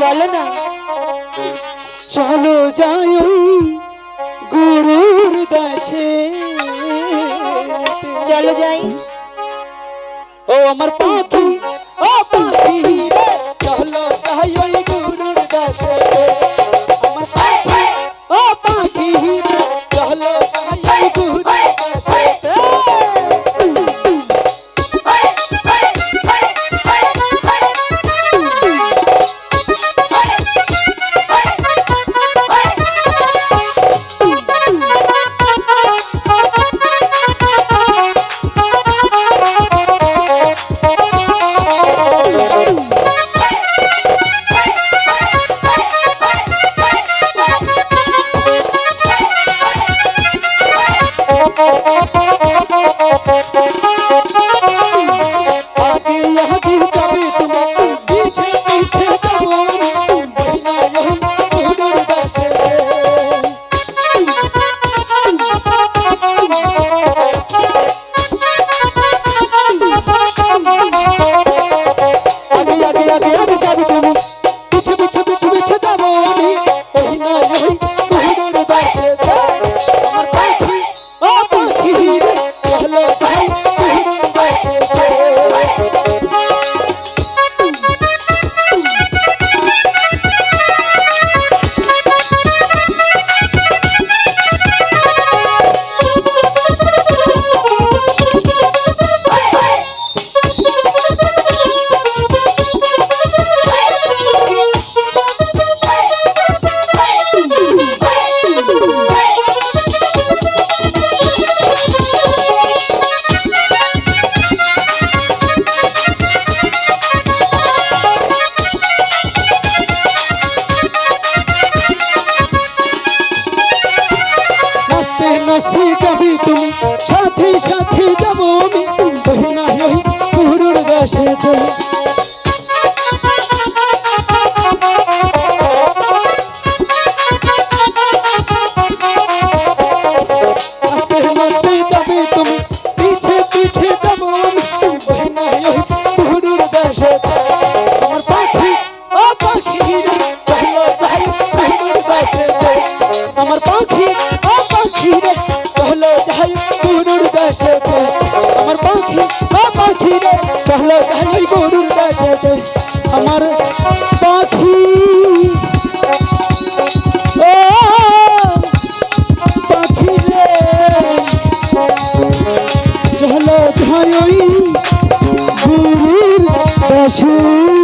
বলে না। চলো যাই গুরুর দাসে। চলো যাই। ও আমার পাখি ও পাখি Thank you. সাথী সাথী চলো ভাই গরুর কাছে আমার পাখি। ও পাখি রে। চলো ভাই গরুর কাছে